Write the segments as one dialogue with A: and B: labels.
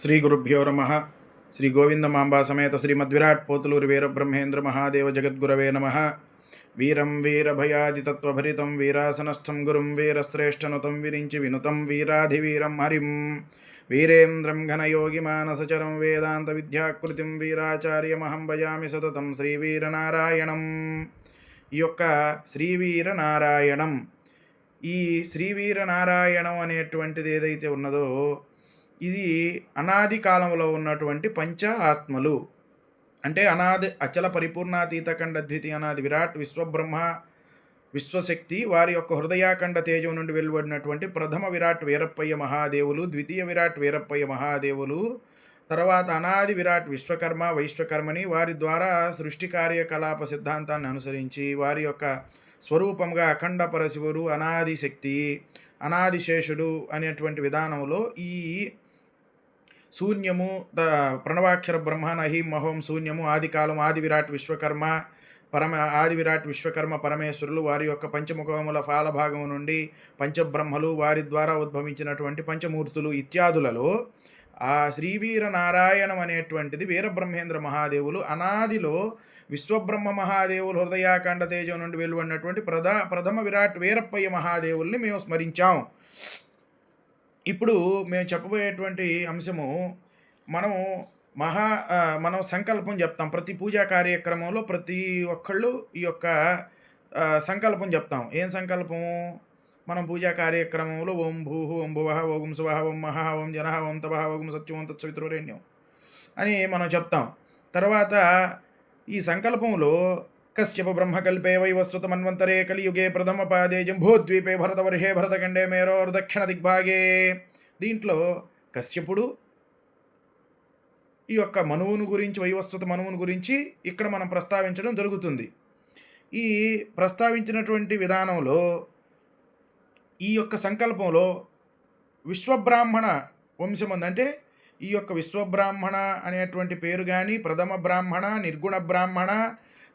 A: శ్రీ గురుభ్యో నమ. శ్రీ గోవిందమాంబా సమేత శ్రీమద్విరాట్ పోతులూరి వీరబ్రహ్మేంద్ర మహాదేవ జగద్గురవే నమ. వీరం వీరభయాదితత్వభరితం వీరాసనస్థం గురుం వీరశ్రేష్టనుతం విరించి వినుతం వీరాధివీరం హరిం. వీరేంద్రం ఘనయోగిమానసచరం వేదాంత విద్యాకృతిం వీరాచార్యమహం భజామి సతతం శ్రీవీరనారాయణం. ఈ యొక్క శ్రీవీరనారాయణం ఈ శ్రీవీరనారాయణం అనేటువంటిది ఏదైతే ఉన్నదో ఇది అనాది కాలంలో ఉన్నటువంటి పంచ ఆత్మలు అంటే అనాది అచల పరిపూర్ణాతీతఖండ ద్వితీయ అనాది విరాట్ విశ్వబ్రహ్మ విశ్వశక్తి వారి యొక్క హృదయాఖండ తేజం నుండి వెలువడినటువంటి ప్రథమ విరాట్ వీరప్పయ్య మహాదేవులు ద్వితీయ విరాట్ వీరప్పయ్య మహాదేవులు తర్వాత అనాది విరాట్ విశ్వకర్మ వైశ్వకర్మని వారి ద్వారా సృష్టి కార్యకలాప సిద్ధాంతాన్ని అనుసరించి వారి యొక్క స్వరూపంగా అఖండ పరశివుడు అనాది శక్తి అనాది శేషుడు అనేటువంటి విధానంలో ఈ శూన్యము ద ప్రణవాక్షర బ్రహ్మ నహీం మహోం శూన్యము ఆదికాలం ఆది విరాట్ విశ్వకర్మ పరమ ఆది విరాట్ విశ్వకర్మ పరమేశ్వరులు వారి యొక్క పంచముఖముల ఫాలభాగము నుండి పంచబ్రహ్మలు వారి ద్వారా ఉద్భవించినటువంటి పంచమూర్తులు ఇత్యాదులలో ఆ శ్రీవీర నారాయణం అనేటువంటిది వీరబ్రహ్మేంద్ర మహాదేవులు అనాదిలో విశ్వబ్రహ్మ మహాదేవులు హృదయాకాండ తేజం నుండి వెలువడినటువంటి ప్రధా ప్రథమ విరాట్ వీరప్పయ్య మహాదేవుల్ని మేము స్మరించాం. ఇప్పుడు మేము చెప్పబోయేటువంటి అంశము మనము మహా మనం సంకల్పం చెప్తాం. ప్రతి పూజా కార్యక్రమంలో ప్రతి ఒక్కళ్ళు ఈ యొక్క సంకల్పం చెప్తాం. ఏం సంకల్పము? మనం పూజా కార్యక్రమంలో ఓం భూ ఓం భువ ఓం శువ ఓం మహా ఓం జన ఓం తప ఓం సత్యం ఓం తత్సవితురేణ్యం అని మనం చెప్తాం. తర్వాత ఈ సంకల్పంలో కశ్యప బ్రహ్మకల్పే వైవస్వత మన్వంతరే కలియుగే ప్రథమ పాదే జంబోద్వీపే భరతవర్షే భరతఖండే మేరోర్ దక్షిణ దిగ్భాగే దీంట్లో కశ్యపుడు ఈ యొక్క మనువును గురించి వైవస్వత మనువును గురించి ఇక్కడ మనం ప్రస్తావించడం జరుగుతుంది. ఈ ప్రస్తావించినటువంటి విధానంలో ఈ యొక్క సంకల్పంలో విశ్వబ్రాహ్మణ వంశం ఉందంటే అంటే ఈ యొక్క విశ్వబ్రాహ్మణ అనేటువంటి పేరు కానీ ప్రథమ బ్రాహ్మణ నిర్గుణ బ్రాహ్మణ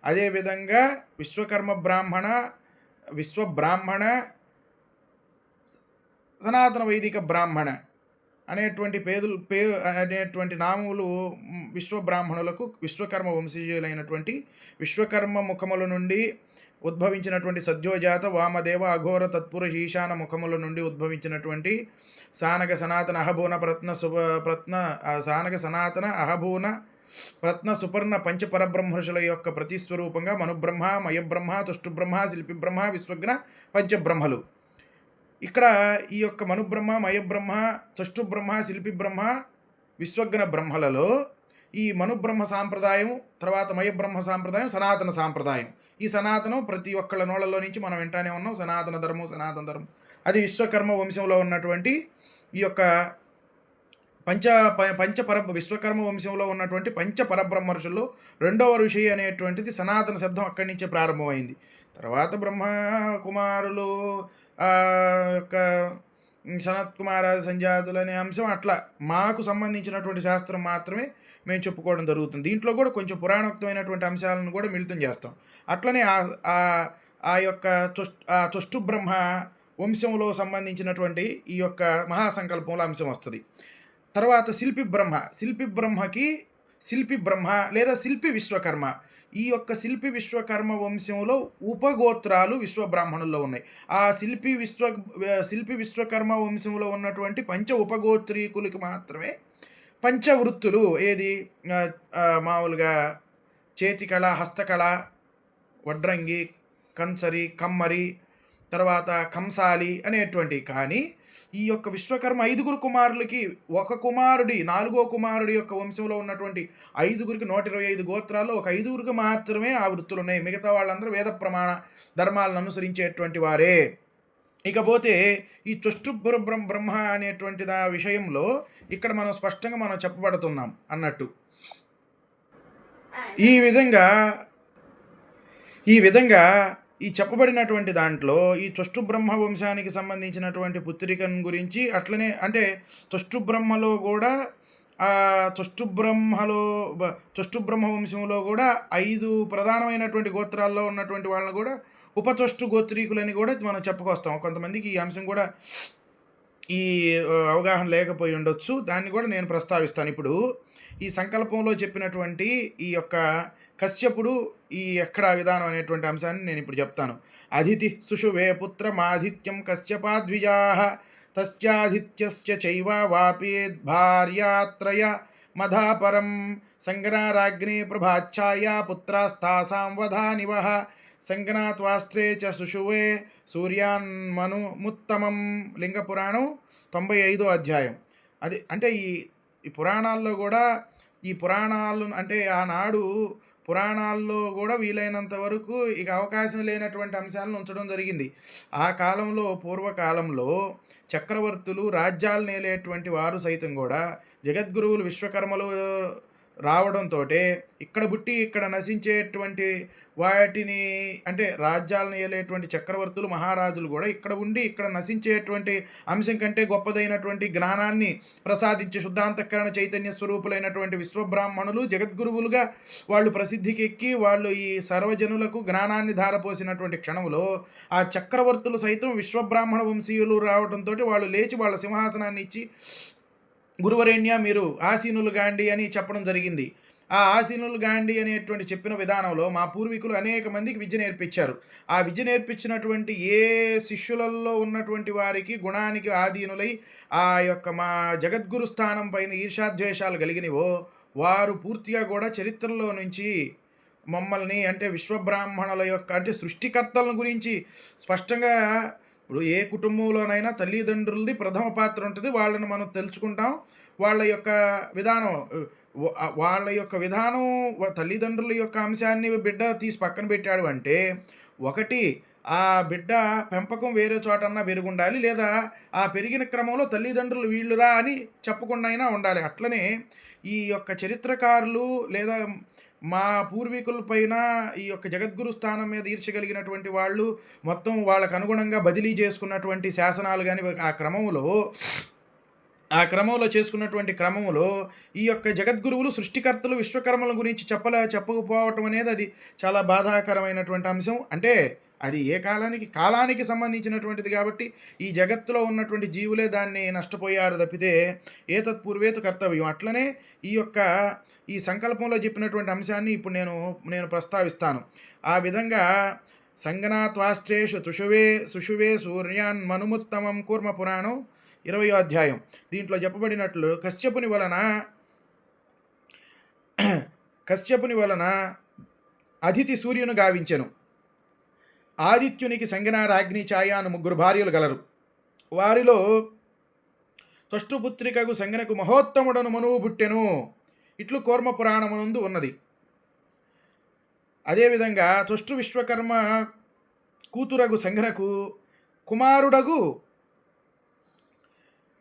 A: అదేవిధంగా విశ్వకర్మ బ్రాహ్మణ విశ్వబ్రాహ్మణ సనాతన వైదిక బ్రాహ్మణ అనేటువంటి పేదులు పేరు అనేటువంటి నామములు విశ్వబ్రాహ్మణులకు విశ్వకర్మ వంశీయులైనటువంటి విశ్వకర్మ ముఖముల నుండి ఉద్భవించినటువంటి సద్యోజాత వామదేవ అఘోర తత్పుర ఈశాన ముఖముల నుండి ఉద్భవించినటువంటి సానక సనాతన అహభూన ప్రత్న శుభ ప్రత్న సానక సనాతన అహభూన రత్న సుపర్ణ పంచపరబ్రహ్మర్షుల యొక్క ప్రతిస్వరూపంగా మనుబ్రహ్మ మయబ్రహ్మ తుష్టుబ్రహ్మ శిల్పిబ్రహ్మ విశ్వజ్ఞ పంచబ్రహ్మలు. ఇక్కడ ఈ యొక్క మనుబ్రహ్మ మయబ్రహ్మ తుష్టుబ్రహ్మ బ్రహ్మ శిల్పి బ్రహ్మ విశ్వజ్ఞ బ్రహ్మలలో ఈ మనుబ్రహ్మ సాంప్రదాయం తర్వాత మయబ్రహ్మ సాంప్రదాయం సనాతన సాంప్రదాయం. ఈ సనాతనం ప్రతి ఒక్కళ్ళ నోళ్ళలో నుంచి మనం వింటానే ఉన్నాం. సనాతన ధర్మం సనాతన ధర్మం. అది విశ్వకర్మ వంశంలో ఉన్నటువంటి ఈ యొక్క పంచ ప- పంచపర విశ్వకర్మ వంశంలో ఉన్నటువంటి పంచ పరబ్రహ్మర్షుల్లో రెండవ ఋషి అనేటువంటిది సనాతన శబ్దం అక్కడి నుంచే ప్రారంభమైంది. తర్వాత బ్రహ్మ కుమారులు యొక్క సనత్ కుమార సంజాతులు అనే అంశం అట్లా మాకు సంబంధించినటువంటి శాస్త్రం మాత్రమే మేము చెప్పుకోవడం జరుగుతుంది. దీంట్లో కూడా కొంచెం పురాణోక్తమైనటువంటి అంశాలను కూడా మిళితం చేస్తాం. అట్లనే ఆ- యొక్క తుష్ ఆ తుష్టు బ్రహ్మ వంశంలో సంబంధించినటువంటి ఈ యొక్క మహాసంకల్పంలో అంశం వస్తుంది. తర్వాత శిల్పి బ్రహ్మ. శిల్పి బ్రహ్మకి శిల్పి బ్రహ్మ లేదా శిల్పి విశ్వకర్మ. ఈ యొక్క శిల్పి విశ్వకర్మ వంశంలో ఉపగోత్రాలు విశ్వబ్రాహ్మణుల్లో ఉన్నాయి. ఆ శిల్పి విశ్వ శిల్పి విశ్వకర్మ వంశంలో ఉన్నటువంటి పంచ ఉపగోత్రీకులకి మాత్రమే పంచవృత్తులు ఏది? మామూలుగా చేతికళ హస్తకళ వడ్రంగి కంచరి కమ్మరి తర్వాత కంసాలి అనేటువంటి కానీ ఈ యొక్క విశ్వకర్మ ఐదుగురు కుమారులకి ఒక కుమారుడి నాలుగో కుమారుడి యొక్క వంశంలో ఉన్నటువంటి ఐదుగురికి నూట ఇరవై ఐదు గోత్రాల్లో ఒక ఐదుగురికి మాత్రమే ఆ వృత్తులు ఉన్నాయి. మిగతా వాళ్ళందరూ వేద ప్రమాణ ధర్మాలను అనుసరించేటువంటి వారే. ఇకపోతే ఈ తుష్టుభ్ర బ్రహ్మ బ్రహ్మ అనేటువంటి దా విషయంలో ఇక్కడ మనం స్పష్టంగా మనం చెప్పబడుతున్నాం అన్నట్టు. ఈ విధంగా ఈ విధంగా ఈ చెప్పబడినటువంటి దాంట్లో ఈ తుష్టు బ్రహ్మ వంశానికి సంబంధించినటువంటి పుత్రికను గురించి అట్లనే అంటే తుష్టు బ్రహ్మలో కూడా తుష్టు బ్రహ్మలో తుష్టు బ్రహ్మ వంశంలో కూడా ఐదు ప్రధానమైనటువంటి గోత్రాల్లో ఉన్నటువంటి వాళ్ళని కూడా ఉపతుష్టు గోత్రీకులని కూడా మనం చెప్పుకొస్తాం కొంతమందికి ఈ అంశం కూడా ఈ అవగాహన లేకపోయి ఉండొచ్చు. దాన్ని కూడా నేను ప్రస్తావిస్తాను. ఇప్పుడు ఈ సంకల్పంలో చెప్పినటువంటి ఈ యొక్క కశ్యపుడు ఈ ఎక్కడ విధానం అనేటువంటి అంశాన్ని నేను ఇప్పుడు చెప్తాను. అదితి సుషువే పుత్రమాదిత్యం కశ్యపాద్విజాః తస్యాధిత్యస్య చైవ వాపేద్భార్యాత్రయ మధాపరం సంగనారాగ్నే ప్రభాఛాయా పుత్రాస్తాసాం వధానివ సంగనాత్వాస్త్రే చ సుషువే సూర్యాన్మనుముత్తమం ముత్తమం లింగపురాణం తొంభై ఐదో అధ్యాయం అది అంటే ఈ ఈ పురాణాల్లో కూడా ఈ పురాణాలు అంటే ఆనాడు పురాణాల్లో కూడా వీలైనంత వరకు ఇక అవకాశం లేనటువంటి అంశాలను ఉంచడం జరిగింది. ఆ కాలంలో పూర్వకాలంలో చక్రవర్తులు రాజ్యాలు నేలేటువంటి వారు సైతం కూడా జగద్గురువులు విశ్వకర్మలు రావడంతో ఇక్కడ పుట్టి ఇక్కడ నశించేటువంటి వాటిని అంటే రాజ్యాలను ఏలేటువంటి చక్రవర్తులు మహారాజులు కూడా ఇక్కడ ఉండి ఇక్కడ నశించేటువంటి అంశం కంటే గొప్పదైనటువంటి జ్ఞానాన్ని ప్రసాదించే శుద్ధాంతకరణ చైతన్య స్వరూపులైనటువంటి విశ్వబ్రాహ్మణులు జగద్గురువులుగా వాళ్ళు ప్రసిద్ధికి ఎక్కి వాళ్ళు ఈ సర్వజనులకు జ్ఞానాన్ని ధారపోసినటువంటి క్షణంలో ఆ చక్రవర్తులు సైతం విశ్వబ్రాహ్మణ వంశీయులు రావడంతో వాళ్ళు లేచి వాళ్ళ సింహాసనాన్ని ఇచ్చి గురువరేణ్య మీరు ఆసీనులు గాండి అని చెప్పడం జరిగింది. ఆ ఆసీనులు గాండి అనేటువంటి చెప్పిన విధానంలో మా పూర్వీకులు అనేక మందికి విద్య నేర్పించారు. ఆ విద్య నేర్పించినటువంటి ఏ శిష్యులలో ఉన్నటువంటి వారికి గుణానికి ఆధీనులై ఆ యొక్క మా జగద్గురు స్థానం పైన ఈర్షాద్వేషాలు కలిగినవో వారు పూర్తిగా కూడా చరిత్రలో నుంచి మమ్మల్ని అంటే విశ్వబ్రాహ్మణుల యొక్క అంటే సృష్టికర్తలను గురించి స్పష్టంగా ఇప్పుడు ఏ కుటుంబంలోనైనా తల్లిదండ్రులది ప్రథమ పాత్ర ఉంటుంది వాళ్ళని మనం తెలుసుకుంటాం. వాళ్ళ యొక్క విధానం వాళ్ళ యొక్క విధానం తల్లిదండ్రుల యొక్క అంశాన్ని బిడ్డ తీసి పక్కన పెట్టాడు అంటే ఒకటి ఆ బిడ్డ పెంపకం వేరే చోటన్నా పెరుగుండాలి లేదా ఆ పెరిగిన క్రమంలో తల్లిదండ్రులు వీళ్ళురా అని చెప్పకుండా అయినా ఉండాలి. అట్లనే ఈ యొక్క చరిత్రకారులు లేదా మా పూర్వీకుల పైన ఈ యొక్క జగద్గురు స్థానం మీద ఈర్చగలిగినటువంటి వాళ్ళు మొత్తం వాళ్ళకు అనుగుణంగా బదిలీ చేసుకున్నటువంటి శాసనాలు కానీ ఆ క్రమంలో ఆ క్రమంలో చేసుకున్నటువంటి క్రమంలో ఈ యొక్క జగద్గురువులు సృష్టికర్తలు విశ్వకర్మల గురించి చెప్పలే చెప్పకపోవటం అనేది అది చాలా బాధాకరమైనటువంటి అంశం. అంటే అది ఏ కాలానికి కాలానికి సంబంధించినటువంటిది కాబట్టి ఈ జగత్తులో ఉన్నటువంటి జీవులే దాన్ని నష్టపోయారు తప్పితే ఏ కర్తవ్యం. అట్లనే ఈ యొక్క ఈ సంకల్పంలో చెప్పినటువంటి అంశాన్ని ఇప్పుడు నేను నేను ప్రస్తావిస్తాను. ఆ విధంగా సంగనాత్వాస్త్రేషు తుషువే సుషువే సూర్యాన్ మనుముత్తమం కూర్మ పురాణం ఇరవయో అధ్యాయం. దీంట్లో చెప్పబడినట్లు కశ్యపుని వలన కశ్యపుని వలన అతిథి సూర్యును గావించెను. ఆదిత్యునికి సంగనారాగ్ని ఛాయ అను ముగ్గురు భార్యలు గలరు. వారిలో త్వష్టుపుత్రికకు సంగనకు మహోత్తముడను మనువు పుట్టెను. ఇట్లు కూర్మ పురాణమునందు ఉన్నది. అదేవిధంగా తుష్టు విశ్వకర్మ కూతురగు సంఘనకు కుమారుడగు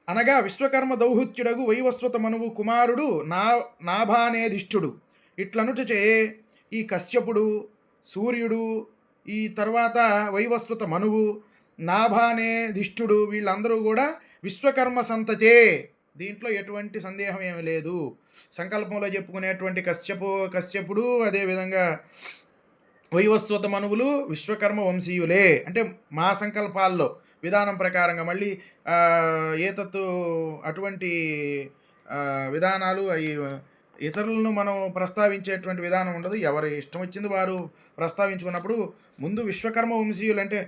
A: అనగా విశ్వకర్మ దౌహుత్యుడగు వైవస్వత మనువు కుమారుడు నా నాభానేధిష్ఠుడు. ఇట్లనుటచే ఈ కశ్యపుడు సూర్యుడు ఈ తర్వాత వైవస్వత మనువు నాభానేధిష్ఠుడు వీళ్ళందరూ కూడా విశ్వకర్మ సంతతే. దీంట్లో ఎటువంటి సందేహం ఏమీ లేదు. సంకల్పంలో చెప్పుకునేటువంటి కశ్యపు కశ్యపుడు అదేవిధంగా వైవస్వత మనువులు విశ్వకర్మ వంశీయులే. అంటే మా సంకల్పాల్లో విధానం ప్రకారంగా మళ్ళీ ఏతత్తు అటువంటి విధానాలు అవి ఇతరులను మనం ప్రస్తావించేటువంటి విధానం ఉండదు. ఎవరి ఇష్టం వచ్చింది వారు ప్రస్తావించుకున్నప్పుడు ముందు విశ్వకర్మ వంశీయులు అంటే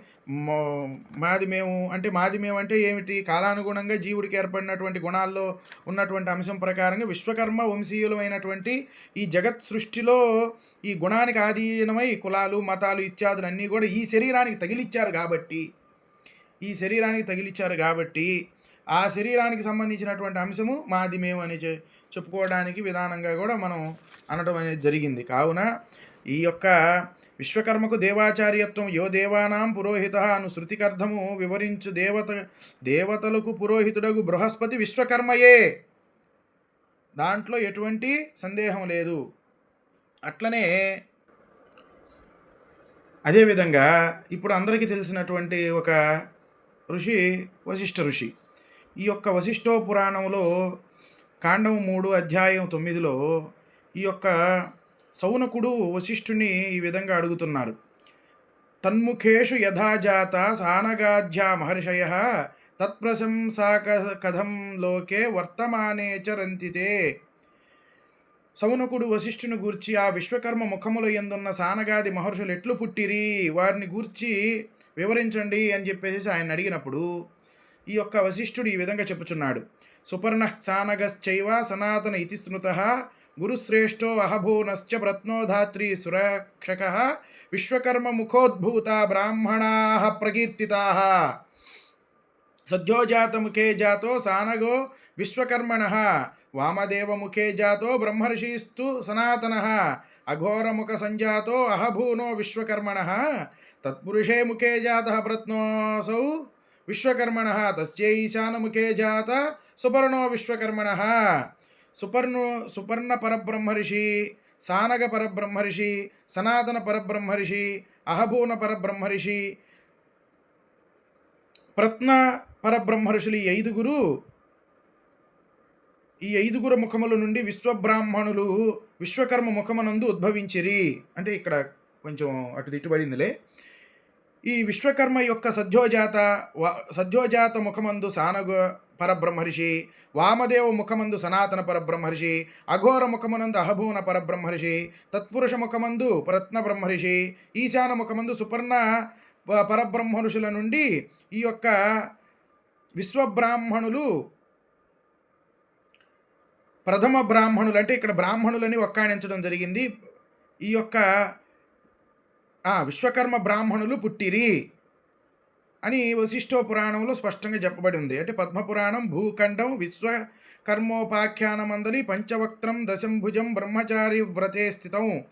A: మాది మేము అంటే మాది మేము అంటే ఏమిటి? కాలానుగుణంగా జీవుడికి ఏర్పడినటువంటి గుణాల్లో ఉన్నటువంటి అంశం ప్రకారంగా విశ్వకర్మ వంశీయులమైనటువంటి ఈ జగత్ సృష్టిలో ఈ గుణానికి ఆధీనమై కులాలు మతాలు ఇత్యాదులు అన్నీ కూడా ఈ శరీరానికి తగిలిచ్చారు కాబట్టి ఈ శరీరానికి తగిలిచ్చారు కాబట్టి ఆ శరీరానికి సంబంధించినటువంటి అంశము మాది మేము అని చె- చెప్పుకోవడానికి విధానంగా కూడా మనం అనడం అనేది జరిగింది. కావున ఈ యొక్క విశ్వకర్మకు దేవాచార్యత్వం యో దేవానాం పురోహిత అను శృతికర్థము వివరించు దేవత దేవతలకు పురోహితుడగు బృహస్పతి విశ్వకర్మయే. దాంట్లో ఎటువంటి సందేహం లేదు. అట్లనే అదేవిధంగా ఇప్పుడు అందరికీ తెలిసినటువంటి ఒక ఋషి వశిష్ఠ ఋషి. ఈ యొక్క వశిష్ఠో పురాణంలో కాండం మూడు అధ్యాయం తొమ్మిదిలో ఈ యొక్క సౌనకుడు వశిష్ఠుని ఈ విధంగా అడుగుతున్నారు. తన్ముఖేషు యథాజాత సానగాధ్యా మహర్షయ తత్ప్రశంసా కథం లోకే వర్తమానే చరంతితే. సౌనకుడు వశిష్ఠుని గూర్చి ఆ విశ్వకర్మ ముఖముల ఎందున్న సానగాది మహర్షులు ఎట్లు పుట్టిరి? వారిని గూర్చి వివరించండి అని చెప్పేసి ఆయన అడిగినప్పుడు ఈ యొక్క వశిష్ఠుడు ఈ విధంగా చెప్పుచున్నాడు. సుపర్ణఃసానగశ్చైవ సనాతన ఇతి స్మృత గురుశ్రేష్టో అహభూనశ్చ ప్రత్నోధాత్రీ సురక్షక విశ్వకర్మ ముఖోద్భూత బ్రాహ్మణా ప్రకీర్తితా సద్యోజాతముఖే జాతో సానగో విశ్వకర్మణ వామదేవముఖే జాతో బ్రహ్మర్షిస్తు సనాతన అఘోరముఖ సంజాతో అహభూనో విశ్వకర్మణ తత్పురుషే ముఖే జాత ప్రత్నోసౌ విశ్వకర్మణ తస్యైశానముఖే జాత సుపర్ణో విశ్వకర్మణ. సుపర్ణు సుపర్ణ పరబ్రహ్మర్షి సానగ పరబ్రహ్మర్షి సనాతన పరబ్రహ్మర్షి అహభూన పరబ్రహ్మర్షి ప్రత్న పరబ్రహ్మర్షులు ఈ ఐదుగురు ఈ ఐదుగురు ముఖముల నుండి విశ్వబ్రాహ్మణులు విశ్వకర్మ ముఖమునందు ఉద్భవించిరి. అంటే ఇక్కడ కొంచెం అటు తిట్టుబడిందిలే. ఈ విశ్వకర్మ యొక్క సద్యోజాత సద్యోజాత ముఖమందు సానగ పరబ్రహ్మర్షి వామదేవ ముఖమందు సనాతన పరబ్రహ్మర్షి అఘోర ముఖమునందు అహభూన పరబ్రహ్మర్షి తత్పురుష ముఖమందు ప్రత్న బ్రహ్మర్షి ఈశాన ముఖమందు సుపర్ణ పరబ్రహ్మరుషుల పరబ్రహ్మర్షుల నుండి ఈ యొక్క విశ్వబ్రాహ్మణులు ప్రథమ బ్రాహ్మణులు అంటే ఇక్కడ బ్రాహ్మణులని ఒక్కాణించడం జరిగింది. ఈ యొక్క విశ్వకర్మ బ్రాహ్మణులు పుట్టిరి అని వశిష్ఠో పురాణంలో స్పష్టంగా చెప్పబడి ఉంది. అంటే పద్మపురాణం భూఖండం విశ్వకర్మోపాఖ్యానమందలి పంచవక్త్రం దశంభుజం బ్రహ్మచారి వ్రతే స్థితం.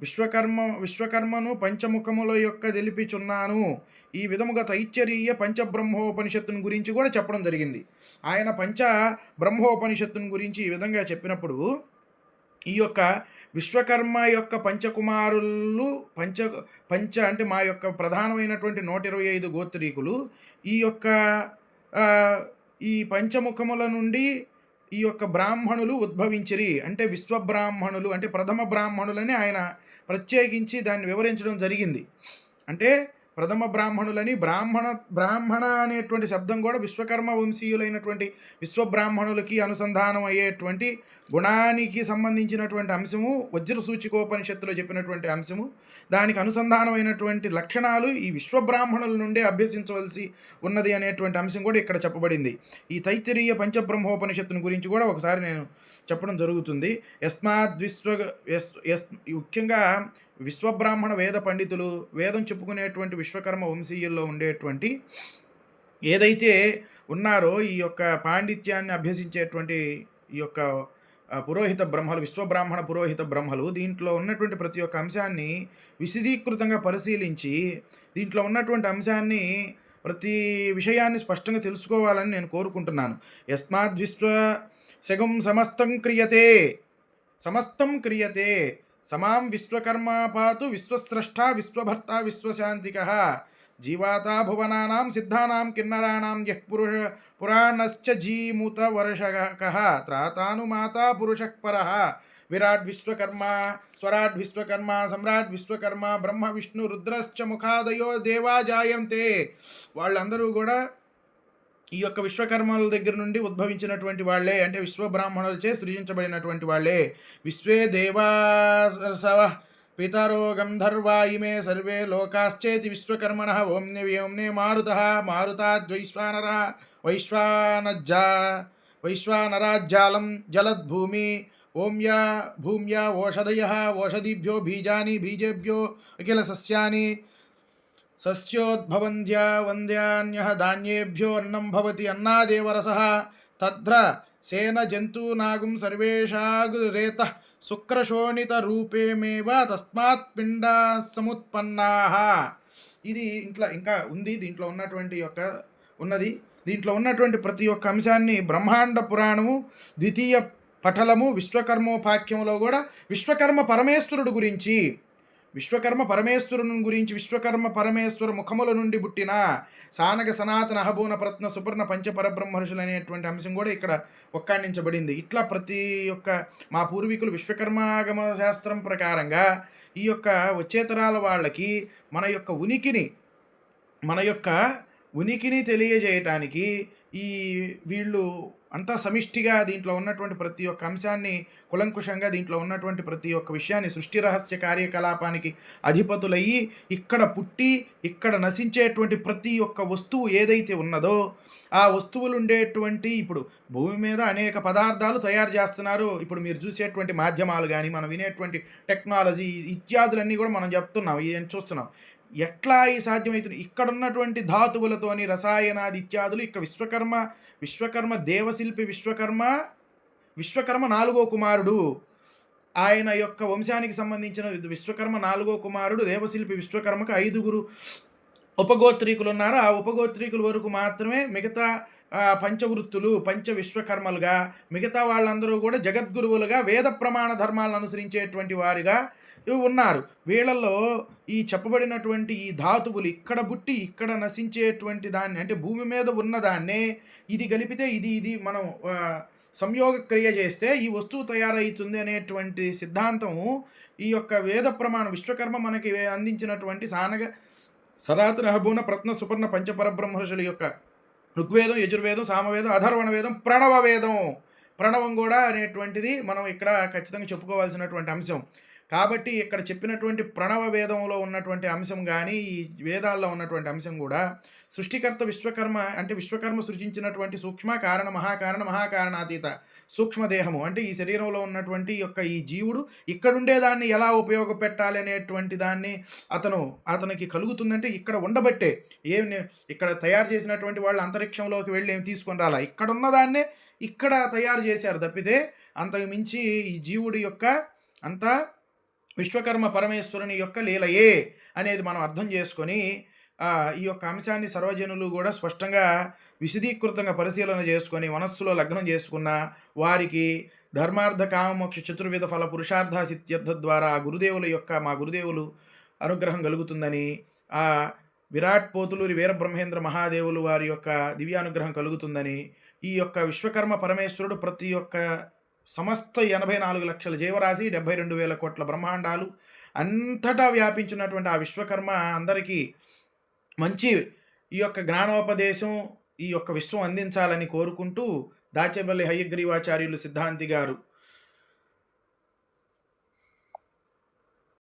A: విశ్వకర్మ విశ్వకర్మను పంచముఖముల యొక్క తెలిపిచున్నాను. ఈ విధముగా తైచ్చరీయ పంచబ్రహ్మోపనిషత్తుని గురించి కూడా చెప్పడం జరిగింది. ఆయన పంచ బ్రహ్మోపనిషత్తుని గురించి ఈ విధంగా చెప్పినప్పుడు ఈ యొక్క విశ్వకర్మ యొక్క పంచకుమారులు పంచ పంచ అంటే మా యొక్క ప్రధానమైనటువంటి నూట ఇరవై ఐదు గోత్రీకులు ఈ యొక్క ఈ పంచముఖముల నుండి ఈ యొక్క బ్రాహ్మణులు ఉద్భవించిరి. అంటే విశ్వబ్రాహ్మణులు అంటే ప్రథమ బ్రాహ్మణులని ఆయన ప్రత్యేకించి దాన్ని వివరించడం జరిగింది. అంటే ప్రథమ బ్రాహ్మణులని బ్రాహ్మణ బ్రాహ్మణ అనేటువంటి శబ్దం కూడా విశ్వకర్మ వంశీయులైనటువంటి విశ్వబ్రాహ్మణులకి అనుసంధానం అయ్యేటువంటి గుణానికి సంబంధించినటువంటి అంశము వజ్ర సూచికోపనిషత్తులో చెప్పినటువంటి అంశము. దానికి అనుసంధానమైనటువంటి లక్షణాలు ఈ విశ్వబ్రాహ్మణుల నుండే అభ్యసించవలసి ఉన్నది అనేటువంటి అంశం కూడా ఇక్కడ చెప్పబడింది. ఈ తైత్తిరీయ పంచబ్రహ్మోపనిషత్తుని గురించి కూడా ఒకసారి నేను చెప్పడం జరుగుతుంది. యస్మాద్ విశ్వ ముఖ్యంగా విశ్వబ్రాహ్మణ వేద పండితులు వేదం చెప్పుకునేటువంటి విశ్వకర్మ వంశీయుల్లో ఉండేటువంటి ఏదైతే ఉన్నారో ఈ యొక్క పాండిత్యాన్ని అభ్యసించేటువంటి ఈ యొక్క పురోహిత బ్రహ్మలు విశ్వబ్రాహ్మణ పురోహిత బ్రహ్మలు దీంట్లో ఉన్నటువంటి ప్రతి ఒక్క అంశాన్ని విశదీకృతంగా పరిశీలించి దీంట్లో ఉన్నటువంటి అంశాన్ని ప్రతి విషయాన్ని స్పష్టంగా తెలుసుకోవాలని నేను కోరుకుంటున్నాను. యస్మాద్ విశ్వ శగం సమస్తం క్రియతే సమస్తం క్రియతే సమాం విశ్వకర్మాపాతు విశ్వస్రష్ట విశ్వభర్త విశ్వశాంతిక జీవాతా భువనానాం సిద్ధానాం కిన్నరాణాం యః పురుష పురాణశ్చ జీముత వర్షక త్రాతాను మాతా పురుష విరాట్ విశ్వకర్మ స్వరాట్ విశ్వకర్మ సమ్రాట్ విశ్వకర్మ బ్రహ్మ విష్ణు రుద్రశ్చ ముఖాదయో దేవా జాయంతే వాళ్ళందరూ కూడా ఈ యొక్క విశ్వకర్మల దగ్గర నుండి ఉద్భవించినటువంటి వాళ్ళే అంటే విశ్వబ్రాహ్మణులచే సృజించబడినటువంటి వాళ్ళే. విశ్వే దేవాసవ పితరో గంధర్వా ఇమే సర్వే లోకాశ్చేతి విశ్వకర్మణ ఓంనే వ్యోమ్నే మారుత మారుతాద్వైశ్వానర వైశ్వానజ్జా వైశ్వానరాజ్జాలం జలద్భూమి ఓమ్యా భూమ్యా ఓషధయ ఓషధిభ్యో బీజాని బీజేభ్యో అఖిల సస్యాని సస్యోద్భవంధ్యా వంద్యాన్యః ధాన్యేభ్యో అన్నం భవతి అన్నాదేవరస తద్ర సేన జంతూనాగుం సర్వేషాగురేత శుక్రశోణితరూపేమేవ తస్మాత్ పిండా సముత్పన్నా ఇది ఇంట్లో ఇంకా ఉంది దీంట్లో ఉన్నటువంటి యొక్క ఉన్నది. దీంట్లో ఉన్నటువంటి ప్రతి ఒక్క అంశాన్ని బ్రహ్మాండ పురాణము ద్వితీయ పటలము విశ్వకర్మోపాఖ్యములో కూడా విశ్వకర్మ పరమేశ్వరుడు గురించి విశ్వకర్మ పరమేశ్వరుని గురించి విశ్వకర్మ పరమేశ్వర ముఖముల నుండి పుట్టిన సానగ సనాతన అహబోన ప్రత్న సుపర్ణ పంచపరబ్రహ్మర్షులు అనేటువంటి అంశం కూడా ఇక్కడ ఒక్కాణించబడింది. ఇట్లా ప్రతి ఒక్క మా పూర్వీకులు విశ్వకర్మాగమ శాస్త్రం ప్రకారంగా ఈ యొక్క వచ్చేతరాల వాళ్ళకి మన యొక్క ఉనికిని మన యొక్క ఉనికిని తెలియజేయటానికి ఈ వీళ్ళు అంతా సమిష్టిగా దీంట్లో ఉన్నటువంటి ప్రతి ఒక్క అంశాన్ని కులంకుషంగా దీంట్లో ఉన్నటువంటి ప్రతి ఒక్క విషయాన్ని సృష్టి రహస్య కార్యకలాపానికి అధిపతులయ్యి ఇక్కడ పుట్టి ఇక్కడ నశించేటువంటి ప్రతి ఒక్క వస్తువు ఏదైతే ఉన్నదో ఆ వస్తువులు ఉండేటువంటి ఇప్పుడు భూమి మీద అనేక పదార్థాలు తయారు చేస్తున్నారు. ఇప్పుడు మీరు చూసేటువంటి మాధ్యమాలు కానీ మనం వినేటువంటి టెక్నాలజీ ఇత్యాదులన్నీ కూడా మనం చెప్తున్నాం ఇవన్నీ చూస్తున్నాం. ఎట్లా ఈ సాధ్యమవుతుంది? ఇక్కడ ఉన్నటువంటి ధాతువులతోని రసాయనాది ఇత్యాదులు ఇక్కడ విశ్వకర్మ విశ్వకర్మ దేవశిల్పి విశ్వకర్మ విశ్వకర్మ నాలుగో కుమారుడు. ఆయన యొక్క వంశానికి సంబంధించిన విశ్వకర్మ నాలుగో కుమారుడు దేవశిల్పి విశ్వకర్మకు ఐదుగురు ఉపగోత్రీకులు ఉన్నారు ఆ ఉపగోత్రీకుల వరకు మాత్రమే మిగతా పంచవృత్తులు పంచ విశ్వకర్మలుగా మిగతా వాళ్ళందరూ కూడా జగద్గురువులుగా వేద ప్రమాణ ధర్మాలను అనుసరించేటువంటి వారిగా ఇవి ఉన్నారు. వీళ్ళల్లో ఈ చెప్పబడినటువంటి ఈ ధాతువులు ఇక్కడ పుట్టి ఇక్కడ నశించేటువంటి దాన్ని అంటే భూమి మీద ఉన్నదాన్నే ఇది కలిపితే ఇది ఇది మనం సంయోగ క్రియ చేస్తే ఈ వస్తువు తయారవుతుంది అనేటువంటి సిద్ధాంతము ఈ యొక్క వేద ప్రమాణం విశ్వకర్మ మనకి అందించినటువంటి సానగ సనాతన హబూన ప్రత్న సుపర్ణ పంచపరబ్రహ్మర్షుల యొక్క ఋగ్వేదం యజుర్వేదం సామవేదం అధర్వణ వేదం ప్రణవ వేదం. ప్రణవం కూడా అనేటువంటిది మనం ఇక్కడ ఖచ్చితంగా చెప్పుకోవాల్సినటువంటి అంశం. కాబట్టి ఇక్కడ చెప్పినటువంటి ప్రణవ వేదంలో ఉన్నటువంటి అంశం కానీ ఈ వేదాల్లో ఉన్నటువంటి అంశం కూడా సృష్టికర్త విశ్వకర్మ అంటే విశ్వకర్మ సృజించినటువంటి సూక్ష్మ కారణ మహాకారణ మహాకారణాతీత సూక్ష్మదేహము. అంటే ఈ శరీరంలో ఉన్నటువంటి యొక్క ఈ జీవుడు ఇక్కడుండే దాన్ని ఎలా ఉపయోగపెట్టాలి అనేటువంటి దాన్ని అతను అతనికి కలుగుతుందంటే ఇక్కడ ఉండబట్టే ఏం నే- ఇక్కడ తయారు చేసినటువంటి వాళ్ళు అంతరిక్షంలోకి వెళ్ళి ఏమి తీసుకొని రాలా? ఇక్కడ ఉన్నదాన్నే ఇక్కడ తయారు చేశారు తప్పితే అంతకు మించి ఈ జీవుడి యొక్క అంతా విశ్వకర్మ పరమేశ్వరుని యొక్క లీలయే అనేది మనం అర్థం చేసుకొని ఈ యొక్క అంశాన్ని సర్వజనులు కూడా స్పష్టంగా విశదీకృతంగా పరిశీలన చేసుకొని మనస్సులో లగ్నం చేసుకున్న వారికి ధర్మార్థ కామమోక్ష చతుర్విధ ఫల పురుషార్థ సిత్యర్థ ద్వారా ఆ గురుదేవుల యొక్క మా గురుదేవులు అనుగ్రహం కలుగుతుందని ఆ విరాట్ పోతులూరి వీరబ్రహ్మేంద్ర మహాదేవులు వారి యొక్క దివ్యానుగ్రహం కలుగుతుందని ఈ యొక్క విశ్వకర్మ పరమేశ్వరుడు ప్రతి ఒక్క సమస్త ఎనభై నాలుగు లక్షల జీవరాశి డెబ్బై రెండు వేల కోట్ల బ్రహ్మాండాలు అంతటా వ్యాపించినటువంటి ఆ విశ్వకర్మ అందరికీ మంచి ఈ యొక్క జ్ఞానోపదేశం ఈ యొక్క విశ్వం అందించాలని కోరుకుంటూ దాచేపల్లి హయ్యగ్రీవాచార్యులు సిద్ధాంతి గారు